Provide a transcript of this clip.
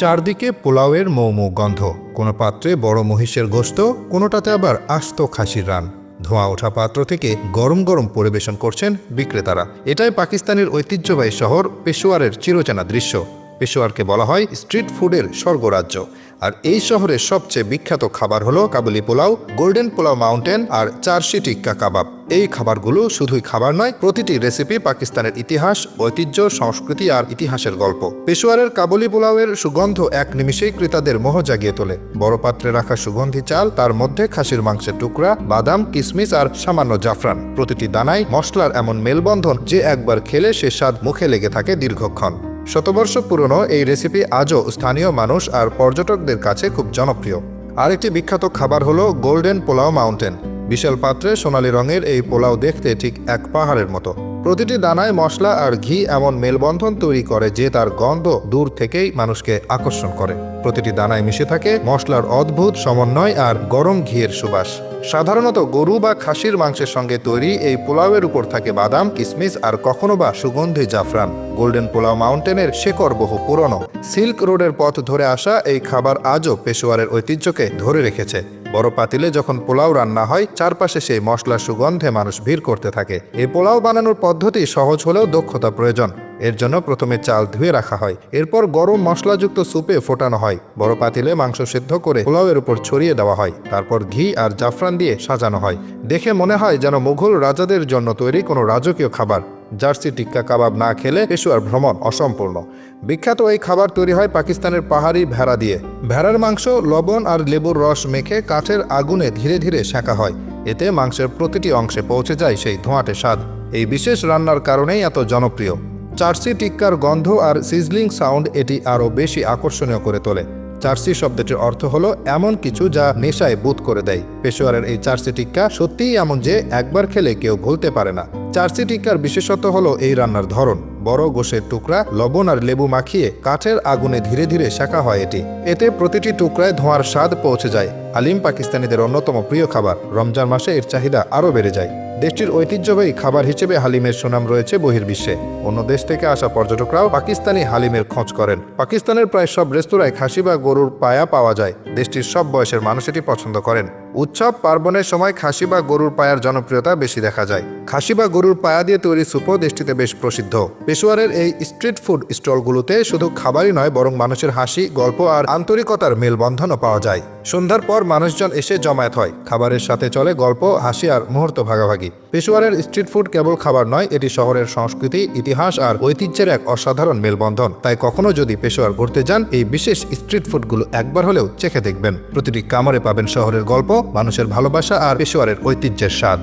চারদিকে পোলাওয়ের মৌমৌ গন্ধ। কোনো পাত্রে বড় মহিষের গোস্ত, কোনোটাতে আবার আস্ত খাসির রান। ধোঁয়া ওঠা পাত্র থেকে গরম গরম পরিবেশন করছেন বিক্রেতারা। এটাই পাকিস্তানের ঐতিহ্যবাহী শহর পেশোয়ারের চিরচেনা দৃশ্য। পেশোয়ারকে বলা হয় স্ট্রিট ফুডের স্বর্গরাজ্য। আর এই শহরের সবচেয়ে বিখ্যাত খাবার হলো Kabuli pulao, golden pulao mountain আর চারশি টিক্কা কাবাব। এই খাবারগুলো শুধুই খাবার নয়, প্রতিটি রেসিপি পাকিস্তানের ইতিহাস, ঐতিহ্য, সংস্কৃতি আর ইতিহাসের গল্প। পেশোয়ারের কাবুলি পোলাওয়ের সুগন্ধ এক নিমিষেই ক্রেতাদের মোহ জাগিয়ে তোলে। বড় পাত্রে রাখা সুগন্ধি চাল, তার মধ্যে খাসির মাংসের টুকরা, বাদাম কিশমিশ আর সামান্য জাফরান। প্রতিটি দানায় মশলার এমন মেলবন্ধন যে একবার খেলে সে স্বাদ মুখে লেগে থাকে দীর্ঘক্ষণ। শতবর্ষ পুরনো এই রেসিপি আজও স্থানীয় মানুষ আর পর্যটকদের কাছে খুব জনপ্রিয়। আরেকটি বিখ্যাত খাবার হলো গোল্ডেন পোলাও মাউন্টেন। বিশাল পাত্রে সোনালী রঙের এই পোলাও দেখতে ঠিক এক পাহাড়ের মতো। প্রতিটি দানায় মশলা আর ঘি এমন মেলবন্ধন তৈরি করে যে তার গন্ধ দূর থেকেই মানুষকে আকর্ষণ করে। প্রতিটি দানায় মিশে থাকে মশলার অদ্ভুত সমন্বয় আর গরম ঘিয়ের সুবাস। সাধারণত গরু বা খাসির মাংসের সঙ্গে তৈরি এই পোলাওয়ের উপর থাকে বাদাম কিশমিশ আর কখনো বা সুগন্ধি জাফরান। গোল্ডেন পোলাও মাউন্টেনের শেকড় বহু পুরনো। সিল্ক রোডের পথ ধরে আসা এই খাবার আজও পেশোয়ারের ঐতিহ্যকে ধরে রেখেছে। বড় পাতিলে যখন পোলাও রান্না হয়, চারপাশে সেই মশলার সুগন্ধে মানুষ ভিড় করতে থাকে। এই পোলাও বানানোর পদ্ধতি সহজ হলেও দক্ষতা প্রয়োজন। এর জন্য প্রথমে চাল ধুয়ে রাখা হয়। এরপর গরম মশলাযুক্ত স্যুপে ফোটানো হয়। বড় পাতিলে মাংস সিদ্ধ করে পোলাওয়ের উপর ছড়িয়ে দেওয়া হয়। তারপর ঘি আর জাফরান দিয়ে সাজানো হয়। দেখে মনে হয় যেন মুঘল রাজাদের জন্য তৈরি কোনো রাজকীয় খাবার। জার্সি টিক্কা কাবাব না খেলে পেশোয়ার ভ্রমণ অসম্পূর্ণ। বিখ্যাত এই খাবার তৈরি হয় পাকিস্তানের পাহাড়ি ভেড়া দিয়ে। ভেড়ার মাংস, লবণ আর লেবুর রস মেখে কাঠের আগুনে ধীরে ধীরে সেঁকা হয়। এতে মাংসের প্রতিটি অংশে পৌঁছে যায় সেই ধোঁয়াটে স্বাদ। এই বিশেষ রান্নার কারণেই এত জনপ্রিয়। চার্সি টিক্কার গন্ধ আর সিজলিং সাউন্ড এটি আরও বেশি আকর্ষণীয় করে তোলে। চার্সি শব্দটির অর্থ হলো এমন কিছু যা নেশায় বুধ করে দেয়। পেশোয়ারের এই চার্সি টিক্কা সত্যিই এমন যে একবার খেলে কেউ ভুলতে পারে না। চার্সি টিক্কার বিশেষত্ব হলো এই রান্নার ধরন। বড় গোশের টুকরা, লবণ আর লেবু মাখিয়ে কাঠের আগুনে ধীরে ধীরে শেখা হয় এটি। এতে প্রতিটি টুকরায় ধোঁয়ার স্বাদ পৌঁছে যায়। আলিম পাকিস্তানিদের অন্যতম প্রিয় খাবার। রমজান মাসে এর চাহিদা আরও বেড়ে যায়। দেশটির ঐতিহ্যবাহী খাবার হিসেবে হালিমের সুনাম রয়েছে বহির্বিশ্বে। অন্য দেশ থেকে আসা পর্যটকরাও পাকিস্তানি হালিমের খোঁজ করেন। পাকিস্তানের প্রায় সব রেস্তোরাঁয় খাসি বা গরুর পায়া পাওয়া যায়। দেশটির সব বয়সের মানুষ এটি পছন্দ করেন। উৎসব পার্বণের সময় খাসি বা গরুর পায়ার জনপ্রিয়তা বেশি দেখা যায়। খাসি বা গরুর পায়া দিয়ে তৈরি সুপও দেশটিতে বেশ প্রসিদ্ধ। পেশোয়ারের এই স্ট্রিট ফুড স্টলগুলোতে শুধু খাবারই নয়, বরং মানুষের হাসি, গল্প আর আন্তরিকতার মেলবন্ধনও পাওয়া যায়। সন্ধ্যার পর মানুষজন এসে জমায়েত হয়। খাবারের সাথে চলে গল্প, হাসি আর মুহূর্ত ভাগাভাগি। পেশোয়ারের স্ট্রিট ফুড কেবল খাবার নয়, এটি শহরের সংস্কৃতি, ইতিহাস আর ঐতিহ্যের এক অসাধারণ মেলবন্ধন। তাই কখনো যদি পেশোয়ার ঘুরতে যান, এই বিশেষ স্ট্রিট ফুডগুলো একবার হলেও চেখে দেখবেন। প্রতিটি কামড়ে পাবেন শহরের গল্প মানুষের ভালোবাসা আর পেশোয়ারের ঐতিহ্যের স্বাদ।